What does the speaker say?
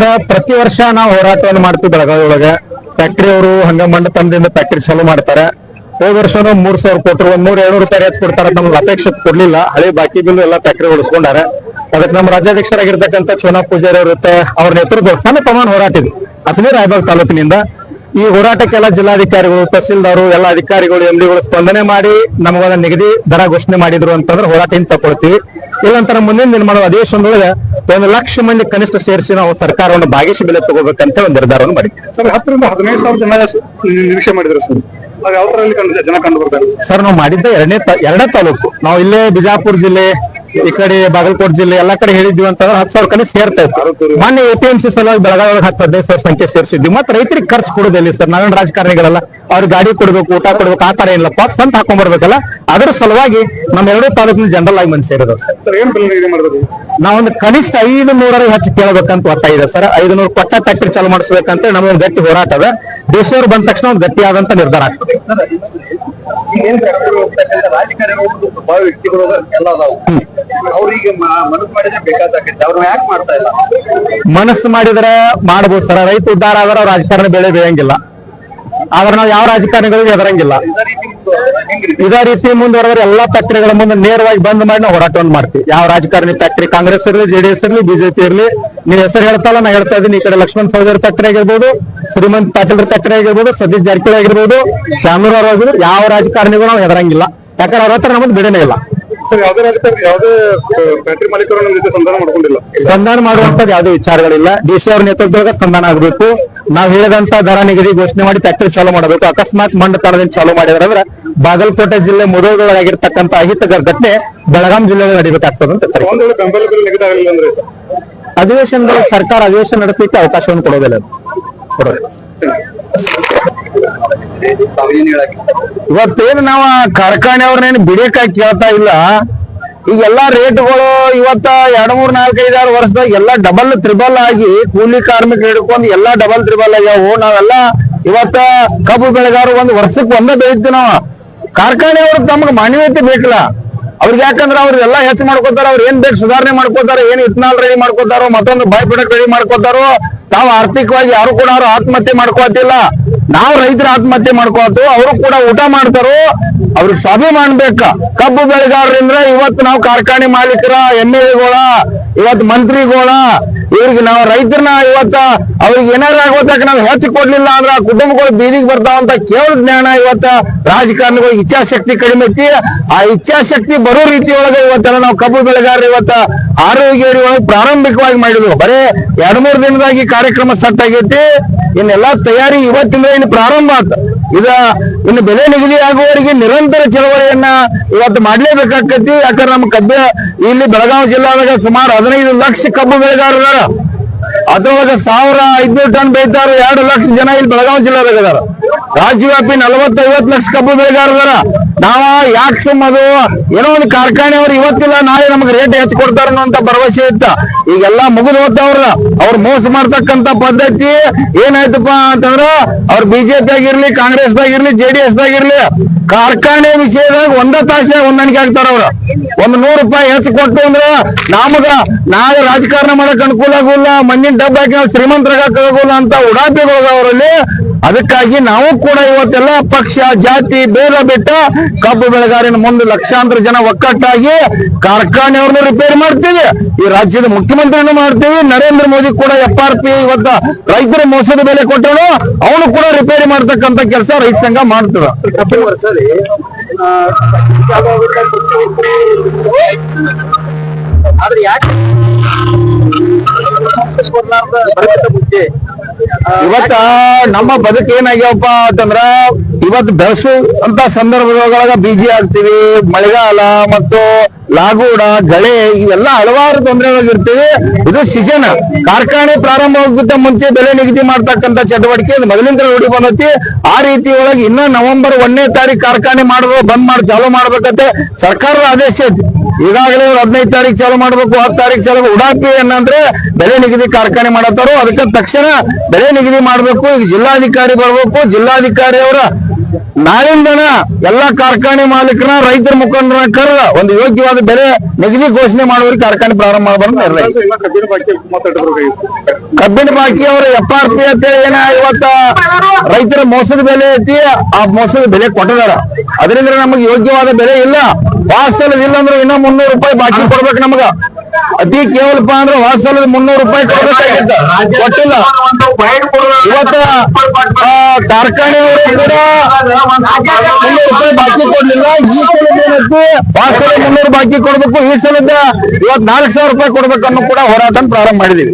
ಸರ ಪ್ರತಿ ವರ್ಷ ನಾವು ಹೋರಾಟವನ್ನು ಮಾಡ್ತೀವಿ ಬೆಳಗಾವಿ ಒಳಗೆ ಫ್ಯಾಕ್ಟ್ರಿ ಅವರು ಹಂಗ ಮಂಡ ತಂದಿಂದ ಫ್ಯಾಕ್ಟ್ರಿ ಚಾಲೂ ಮಾಡ್ತಾರೆ. ಹೋದ ವರ್ಷನೂ ಮೂರ್ ಸಾವಿರ ಕೊಟ್ಟರು ಒಂದ್ ನೂರ ಏಳ್ನೂರು ರೂಪಾಯಿ ರೇಟ್ ಕೊಡ್ತಾರೆ ನಮ್ಗೆ ಅಪೇಕ್ಷೆ ಕೊಡ್ಲಿಲ್ಲ. ಹಳೆ ಬಾಕಿ ಬಿಲ್ ಎಲ್ಲ ಫ್ಯಾಕ್ಟ್ರಿ ಉಳಿಸ್ಕೊಂಡಾರೆ. ಅದಕ್ಕೆ ನಮ್ಮ ರಾಜ್ಯಾಧ್ಯಕ್ಷರಾಗಿರ್ತಕ್ಕಂಥ ಚೋನಾ ಪೂಜಾರಿ ಅವರುತ್ತೆ ಅವ್ರ ನೇತೃತ್ವ ಸಣ್ಣ ಪ್ರಮಾಣ ಹೋರಾಟ ಹತ್ತನೇ ರಾಯಬಾಗ್ ತಾಲೂಕಿನಿಂದ. ಈ ಹೋರಾಟಕ್ಕೆಲ್ಲ ಜಿಲ್ಲಾಧಿಕಾರಿಗಳು, ತಹಸೀಲ್ದಾರು, ಎಲ್ಲ ಅಧಿಕಾರಿಗಳು ಎಂಡಿಗಳು ಸ್ಪಂದನೆ ಮಾಡಿ ನಮಗೊಂದು ನಿಗದಿ ದರ ಘೋಷಣೆ ಮಾಡಿದ್ರು ಅಂತಂದ್ರೆ ಹೋರಾಟ ಹಿಂದೆ ತಗೊಳ್ತೀವಿ. ಇಲ್ಲಂತರ ಮುಂದಿನ ದಿನ ಮಾಡುವ ಅಧಿವೇಶನದೊಳಗೆ ಒಂದು ಲಕ್ಷ ಮಂದಿ ಕನಿಷ್ಠ ಸೇರಿಸಿ ನಾವು ಸರ್ಕಾರವನ್ನು ಭಾಗಿಸಿ ಬೆಲೆ ತಗೋಬೇಕಂತ ಒಂದು ನಿರ್ಧಾರವನ್ನು ಮಾಡಿದ್ದೀವಿ. ಸರ್ ಹತ್ತರಿಂದ ಹದಿನೈದು ಸಾವಿರ ಜನ ನಿರೀಕ್ಷೆ ಮಾಡಿದ್ರು ಸರ್. ಅವರಲ್ಲಿ ಯಾವ ಜನ ಕಂಡು ಬರ್ತಾರೆ ಸರ್ ನಾವು ಮಾಡಿದ್ದ ಎರಡನೇ ಎರಡನೇ ತಾಲೂಕು. ನಾವು ಇಲ್ಲೇ ಬಿಜಾಪುರ ಜಿಲ್ಲೆ ಈ ಕಡೆ ಬಾಗಲಕೋಟೆ ಜಿಲ್ಲೆ ಎಲ್ಲಾ ಕಡೆ ಹೇಳಿದ್ವಿ ಅಂತಂದ್ರೆ ಹತ್ತು ಸಾವಿರ ಕಡೆ ಸೇರ್ತಾ ಇತ್ತು. ಮೊನ್ನೆ ಎ ಪಿ ಎಂ ಸಿ ಸಲುವಾಗಿ ಬೆಳಗಾವಿ ಒಳಗೆ ಹತ್ತು ಹದಿನೈದು ಸಾವಿರ ಸಂಖ್ಯೆ ಸೇರಿಸಿದ್ವಿ. ಮತ್ತೆ ರೈತರಿಗೆ ಖರ್ಚು ಕೊಡೋದಿಲ್ಲ ಸರ್. ನಾವೇನು ರಾಜಕಾರಣಿಗಳಲ್ಲ ಅವ್ರಿಗೆ ಗಾಡಿ ಕೊಡ್ಬೇಕು ಊಟ ಕೊಡ್ಬೇಕು ಆ ತರ ಏನಿಲ್ಲ. ಪಾಟ್ ಸ್ವಂತ ಹಾಕೊಂಡ್ ಬರ್ಬೇಕಲ್ಲ. ಅದರ ಸಲುವಾಗಿ ನಮ್ಮ ಎರಡೂ ತಾಲೂಕಿನ ಜನರಲ್ ಆಗಿ ಮಂದಿ ಸೇರಿದ್ರು. ನಾವೊಂದು ಕನಿಷ್ಠ ಐದು ನೂರ ಹೆಚ್ಚು ಕೇಳಬೇಕಂತ ಒತ್ತಾಯ ಇದೆ ಸರ್. ಐದು ನೂರು ಕೊಟ್ಟ ಫ್ಯಾಕ್ಟ್ರಿ ಚಾಲು ಮಾಡಿಸ್ಬೇಕಂತ ನಮ್ಮೊಂದು ಗಟ್ಟಿ ಹೋರಾಟ ಅದ. ದೇಶವ್ರು ಬಂದ ತಕ್ಷಣ ಒಂದು ಆದಂತ ನಿರ್ಧಾರ ಆಗ್ತದೆ. ಏನ್ ಹೋಗ್ತಕ್ಕಂಥ ರಾಜಕಾರಣಿಗಳು ಪ್ರಭಾವ ವ್ಯಕ್ತಿಗಳು ಎಲ್ಲ ಅದಾವು. ಅವ್ರಿಗೆ ಮನಸ್ಸು ಮಾಡಿದ್ರೆ ಬೇಕಾದಾಗೈತೆ. ಅವ್ರನ್ನ ಯಾಕೆ ಮಾಡ್ತಾ ಇಲ್ಲ? ಮನಸ್ಸು ಮಾಡಿದ್ರೆ ಮಾಡ್ಬೋದು ಸರ್. ರೈತ ಉದ್ದಾರ ಆದ್ರೆ ರಾಜಕಾರಣ ಬೆಳೆ ಬೆಳೆಯಂಗಿಲ್ಲ. ಆದ್ರೆ ನಾವು ಯಾವ ರಾಜಕಾರಣಿಗಳಿಗೂ ಎದರಂಗಿಲ್ಲ. ಇದೇ ರೀತಿ ಮುಂದುವರೆದ್ರೆ ಎಲ್ಲಾ ಫ್ಯಾಕ್ಟರಿಗಳ ಮುಂದೆ ನೇರವಾಗಿ ಬಂದ್ ಮಾಡಿ ನಾವು ಹೋರಾಟವನ್ನು ಮಾಡ್ತೀವಿ. ಯಾವ ರಾಜಕಾರಣಿ ಫ್ಯಾಕ್ಟರಿ ಕಾಂಗ್ರೆಸ್ ಇರಲಿ ಜೆಡಿಎಸ್ ಇರಲಿ ಬಿಜೆಪಿ ಇರಲಿ, ನೀವು ಹೆಸರು ಹೇಳ್ತಲ್ಲ, ನಾ ಹೇಳ್ತಾ ಇದ್ದೀನಿ, ಈ ಕಡೆ ಲಕ್ಷ್ಮಣ್ ಸೌದರ್ ಫ್ಯಾಕ್ಟರಿ ಆಗಿರ್ಬೋದು, ಶ್ರೀಮಂತ್ ಪಾಟೀಲ್ ಫ್ಯಾಕ್ಟರಿ ಆಗಿರ್ಬೋದು, ಸತೀಶ್ ಜಾರಕಿಹೊಳಿ ಆಗಿರ್ಬೋದು ಶಾಮೂರ್ ಆಗಿರ್ಬೋದು, ಯಾವ ರಾಜಕಾರಣಿಗೂ ನಾವು ಹೆದರಂಗಿಲ್ಲ. ಯಾಕಂದ್ರೆ ಅವ್ರ ಹತ್ರ ನಮ್ಮದು ಬಿಡನೇ ಇಲ್ಲ. ಸರ್ ಯಾವುದೇ ರಾಜಕಾರಣಿ ಯಾವುದೇ ಫ್ಯಾಕ್ಟ್ರಿ ಜೊತೆ ಸಂಧಾನ ಮಾಡ್ಕೊಂಡಿಲ್ಲ. ಸಂಧಾನ ಮಾಡುವಂತದ್ದು ಯಾವುದೇ ವಿಚಾರಗಳಿಲ್ಲ. ಡಿ ಸಿ ಅವ್ರ ನೇತೃತ್ವದಾಗ ಸಂಧಾನ ಆಗಬೇಕು. ನಾವು ಹೇಳಿದಂತ ದರ ನಿಗದಿ ಘೋಷಣೆ ಮಾಡಿ ಫ್ಯಾಕ್ಟರಿ ಚಾಲೂ ಮಾಡಬೇಕು. ಅಕಸ್ಮಾತ್ ಮಂಡ ತರದಿಂದ ಚಾಲೂ ಮಾಡಿದ್ರೆ ಅಂದ್ರೆ ಬಾಗಲಕೋಟೆ ಜಿಲ್ಲೆ ಮುದೋಳಾಗಿರ್ತಕ್ಕಂಥ ಅಹಿತಕರ ಘಟನೆ ಬೆಳಗಾಂ ಜಿಲ್ಲೆಯಲ್ಲಿ ನಡಿಬೇಕಾಗ್ತದೆ ಅಂತ ಕರೆ. ಒಂದ್ ವೇಳೆ ಬೆಂಬಲ ಬೆಲೆ ನಿಗದಿ ಆಗಲಿಲ್ಲ ಅಂದ್ರೆ ಅಧಿವೇಶನದಲ್ಲಿ ಸರ್ಕಾರ ಅಧಿವೇಶನ ನಡೆಸಲಿಕ್ಕೆ ಅವಕಾಶವನ್ನು ಕೊಡೋದಿಲ್ಲ. ಕೊಡೋದಿಲ್ಲ. ಇವತ್ತೇನು ನಾವು ಕಾರ್ಖಾನೆ ಅವ್ರನ್ನೇನು ಬಿಡಿಯಕಾಗಿ ಕೇಳ್ತಾ ಇಲ್ಲ. ಈಗ ಎಲ್ಲಾ ರೇಟ್ಗಳು ಇವತ್ತ ಎರಡ್, ಮೂರ್ ನಾಲ್ಕೈದಾರು ವರ್ಷದಾಗ ಎಲ್ಲಾ ಡಬಲ್ ತ್ರಿಬಲ್ ಆಗಿ ಕೂಲಿ ಕಾರ್ಮಿಕರು ಹಿಡ್ಕೊಂಡು ಎಲ್ಲಾ ಡಬಲ್ ತ್ರಿಬಲ್ ಆಗ್ಯಾವು. ನಾವೆಲ್ಲಾ ಇವತ್ತ ಕಬ್ಬು ಬೆಳೆಗಾರರು ಒಂದ್ ವರ್ಷಕ್ಕೆ ಒಂದೇ ಬೆಳಿತೀವಿ ನಾವು. ಕಾರ್ಖಾನೆಯವ್ರು ತಮ್ಗೆ ಮಾನ್ಯತೆ ಬೇಕಲ್ಲ. ಅವ್ರಿಗೆ ಯಾಕಂದ್ರೆ ಅವ್ರ ಎಲ್ಲಾ ಹೆಚ್ಚು ಮಾಡ್ಕೋತಾರ, ಅವ್ರು ಏನ್ ಬೇಕು ಸುಧಾರಣೆ ಮಾಡ್ಕೋತಾರ, ಏನ್ ಇಥನಾಲ್ ರೆಡಿ ಮಾಡ್ಕೋತಾರೋ, ಮತ್ತೊಂದು ಬೈ ಪ್ರಾಡಕ್ಟ್ ರೆಡಿ ಮಾಡ್ಕೋತಾರೋ ತಾವು ಆರ್ಥಿಕವಾಗಿ ಯಾರು ಕೂಡ ಅವ್ರು ಆತ್ಮಹತ್ಯೆ ಮಾಡ್ಕೋತಿಲ್ಲ. ನಾವು ರೈತರ ಆತ್ಮಹತ್ಯೆ ಮಾಡ್ಕೋತು, ಅವರು ಕೂಡ ಊಟ ಮಾಡ್ತಾರೋ, ಅವ್ರಿಗೆ ಸ್ವಾಭಿಮಾನ ಬೇಕ ಕಬ್ಬು ಬೆಳೆಗಾರರಿಂದ ಇವತ್ತು ನಾವು ಕಾರ್ಖಾನೆ ಮಾಲೀಕರ ಎಂ ಎಲ್ ಎಗಳ, ಇವತ್ತು ಮಂತ್ರಿಗಳ, ಇವ್ರಿಗೆ ನಾವು ರೈತರನ್ನ ಇವತ್ತ ಅವ್ರಿಗೆ ಏನಾರ ಆಗೋತಕ್ಕ ನಾವು ಹೆಚ್ಚು ಕೊಡ್ಲಿಲ್ಲ ಅಂದ್ರೆ ಆ ಕುಟುಂಬಗಳು ಬೀದಿಗೆ ಬರ್ತಾವಂತ ಕೇವಲ ಜ್ಞಾನ ಇವತ್ತ ರಾಜಕಾರಣಿಗಳು ಇಚ್ಛಾಶಕ್ತಿ ಕಡಿಮೆ ಐತಿ. ಆ ಇಚ್ಛಾಶಕ್ತಿ ಬರೋ ರೀತಿ ಒಳಗೆ ಇವತ್ತೆಲ್ಲ ನಾವು ಕಬ್ಬು ಬೆಳೆಗಾರರು ಇವತ್ತ ಆರೋಗ್ಯ ಪ್ರಾರಂಭಿಕವಾಗಿ ಮಾಡಿದ್ರು. ಬರೇ ಎರಡ್ ಮೂರ್ ದಿನದಾಗಿ ಕಾರ್ಯಕ್ರಮ ಸೆಟ್ ಆಗೈತಿ ಇನ್ನೆಲ್ಲಾ ತಯಾರಿ ಇವತ್ತಿಂದ ಇನ್ನು ಪ್ರಾರಂಭ ಆತ. ಇದ ಇನ್ನು ಬೆಲೆ ನಿಗದಿ ಆಗುವವರೆಗೆ ನಿರಂತರ ಚಳವಳಿಯನ್ನ ಇವತ್ತು ಮಾಡ್ಲೇಬೇಕಾಕತಿ ಯಾಕಂದ್ರೆ ನಮ್ಮ ಕಬ್ಬ ಇಲ್ಲಿ ಬೆಳಗಾವಿ ಜಿಲ್ಲಾದಾಗ ಸುಮಾರು ಹದಿನೈದು ಲಕ್ಷ ಕಬ್ಬು ಬೆಳೆಗಾರದಾರ ಅದ್ರೊಳಗೆ ಸಾವಿರ ಐದ್ನೂರು ಟನ್ ಬೆಳಿತಾರ. ಎರಡು ಲಕ್ಷ ಜನ ಇಲ್ಲಿ ಬೆಳಗಾವಿ ಜಿಲ್ಲಾದಾಗ ಅದಾರ. ರಾಜ್ಯವ್ಯಾಪಿ ನಲವತ್ತು ಐವತ್ತು ಲಕ್ಷ ಕಬ್ಬು ಬೆಳೆಗಾರದಾರ ನಾವ ಯಾಕೆ ಸುಮ್ಮದು ಏನೋ ಒಂದು ಕಾರ್ಖಾನೆ ಅವ್ರು ಇವತ್ತಿಲ್ಲ, ನಾಳೆ ನಮ್ಗೆ ರೇಟ್ ಹೆಚ್ಚು ಕೊಡ್ತಾರ ಅನ್ನೋಂತ ಭರವಸೆ ಇತ್ತ. ಈಗೆಲ್ಲ ಮುಗಿದು ಹೋಗ್ತಾವ್ರ ಅವ್ರು ಮೋಸ ಮಾಡ್ತಕ್ಕಂತ ಪದ್ಧತಿ ಏನಾಯ್ತಪ್ಪ ಅಂತಂದ್ರ ಅವ್ರ ಬಿಜೆಪಿ ಆಗಿರ್ಲಿ ಕಾಂಗ್ರೆಸ್ ದಾಗಿರ್ಲಿ ಎಸ್ ದಾಗಿರ್ಲಿ ಕಾರ್ಖಾನೆ ವಿಷಯದಾಗ ಒಂದ ತಾಸೆ ಹೊಂದಾಣಿಕೆ ಆಗ್ತಾರ ಅವ್ರ. ಒಂದ್ ನೂರು ರೂಪಾಯಿ ಹೆಚ್ಚು ಕೊಟ್ಟು ಅಂದ್ರ ನಮಗ ನಾಳೆ ರಾಜಕಾರಣ ಮಾಡಕ್ ಅನುಕೂಲ ಆಗುಲ್ಲ ಮಣ್ಣಿನ ಡಬ್ಬ ಹಾಕಿ ನಾವು ಶ್ರೀಮಂತರಾಗಲ್ಲ ಅಂತ ಉಡಾಪಿಗಳು ಅವರಲ್ಲಿ. ಅದಕ್ಕಾಗಿ ನಾವು ಕೂಡ ಇವತ್ತೆಲ್ಲ ಪಕ್ಷ, ಜಾತಿ ಭೇದ ಬಿಟ್ಟ ಕಬ್ಬು ಬೆಳೆಗಾರಿನ ಮುಂದೆ ಲಕ್ಷಾಂತರ ಜನ ಒಕ್ಕಟ್ಟಾಗಿ ಕಾರ್ಖಾನೆಯವ್ರನ್ನ ರಿಪೇರಿ ಮಾಡ್ತೀವಿ. ಈ ರಾಜ್ಯದ ಮುಖ್ಯಮಂತ್ರಿನೂ ಮಾಡ್ತೀವಿ. ನರೇಂದ್ರ ಮೋದಿ ಕೂಡ ಎಫ್ ಆರ್ ಪಿ ಇವತ್ತ ರೈತರ ಮೋಸದ ಬೆಲೆ ಕೊಟ್ಟನು ಅವನು ಕೂಡ ರಿಪೇರಿ ಮಾಡ್ತಕ್ಕಂತ ಕೆಲಸ ರೈತ ಸಂಘ ಮಾಡ್ತದ. ಆದ್ರೆ ಯಾಕೆ? ಮುಂಚೆ ಇವತ್ತ ನಮ್ಮ ಬದುಕು ಏನಾಗ್ಯಾವಪ್ಪ ಅಂತಂದ್ರ ಇವತ್ ಬೆಳಸು ಅಂತ ಸಂದರ್ಭದೊಳಗ ಬೀಜಿ ಆಗ್ತೀವಿ, ಮಳೆಗಾಲ ಮತ್ತು ಲಾಗೂಡ, ಗಳೆ, ಇವೆಲ್ಲ ಹಲವಾರು ತೊಂದರೆಗಳಿರ್ತೀವಿ. ಇದು ಸೀಸನ್ ಕಾರ್ಖಾನೆ ಪ್ರಾರಂಭ ಆಗುತ್ತ ಮುಂಚೆ ಬೆಲೆ ನಿಗದಿ ಮಾಡ್ತಕ್ಕಂತ ಚಟುವಟಿಕೆ ಮೊದಲಿಂದ ರೂಢಿ ಬಂದತಿ. ಆ ರೀತಿ ಒಳಗೆ ಇನ್ನ ನವೆಂಬರ್ ಒಂದನೇ ತಾರೀಕು ಕಾರ್ಖಾನೆ ಮಾಡುವ ಬಂದ್ ಮಾಡಿ ಚಾಲೂ ಮಾಡ್ಬೇಕಂತೆ. ಸರ್ಕಾರದ ಆದೇಶ ಐತಿ. ಈಗಾಗಲೇ ಹದಿನೈದು ತಾರೀಕು ಚಾಲು ಮಾಡ್ಬೇಕು, ಹತ್ತು ತಾರೀಕು ಚಾಲು ಉಡಾಪಿ ಏನಂದ್ರೆ ಬೆಲೆ ನಿಗದಿ ಕಾರ್ಖಾನೆ ಮಾಡತ್ತಾರೋ, ಅದಕ್ಕೆ ತಕ್ಷಣ ಬೆಲೆ ನಿಗದಿ ಮಾಡ್ಬೇಕು. ಈಗ ಜಿಲ್ಲಾಧಿಕಾರಿ ಬರಬೇಕು ಜಿಲ್ಲಾಧಿಕಾರಿ ಅವರ ನಾಳಿಂದನ ಎಲ್ಲಾ ಕಾರ್ಖಾನೆ ಮಾಲೀಕರ ರೈತರ ಮುಖಂಡರ ಕರೆದ ಒಂದು ಯೋಗ್ಯವಾದ ಬೆಲೆ ನಿಗದಿ ಘೋಷಣೆ ಮಾಡುವವರಿಗೆ ಕಾರ್ಖಾನೆ ಪ್ರಾರಂಭ ಮಾಡಬಾರ್ದು ಕಬ್ಬಿಣ ಬಾಕಿ ಅವರು ಎಫ್ ಆರ್ ಪಿ ಅಂತ ಏನ ಇವತ್ತ ರೈತರ ಮೋಸದ ಬೆಲೆ ಐತಿ ಆ ಮೋಸದ ಬೆಲೆ ಕೊಟ್ಟಿದಾರ. ಅದರಿಂದ ನಮಗೆ ಯೋಗ್ಯವಾದ ಬೆಲೆ ಇಲ್ಲ. ವಾಸಲ್ ಇಲ್ಲ ಅಂದ್ರೆ ಇನ್ನೂ ಮುನ್ನೂರು ರೂಪಾಯಿ ಬಾಕಿ ಕೊಡ್ಬೇಕು ನಮಗ. ಅತಿ ಕೇವಲಪ್ಪ ಅಂದ್ರೆ ವಾಸಲ್ ಮುನ್ನೂರು ರೂಪಾಯಿ ಕೊಡ್ಬೇಕಾಗಿತ್ತ. ಕೊಟ್ಟಿಲ್ಲ. ಇವತ್ತ ಕಾರ್ಖಾನೆಯವರು ಕೂಡ ಮುನ್ನೂರು ರೂಪಾಯಿ ಬಾಕಿ ಕೊಡ್ಲಿಲ್ಲ. ಈ ಸಲದ ಏನೈತಿ ಸಲ ಮುನ್ನೂರು ಬಾಕಿ ಕೊಡ್ಬೇಕು, ಈ ಸಲದ ಇವತ್ ನಾಲ್ಕು ಸಾವಿರ ರೂಪಾಯಿ ಕೊಡ್ಬೇಕನ್ನು ಕೂಡ ಹೋರಾಟ ಪ್ರಾರಂಭ ಮಾಡಿದೀವಿ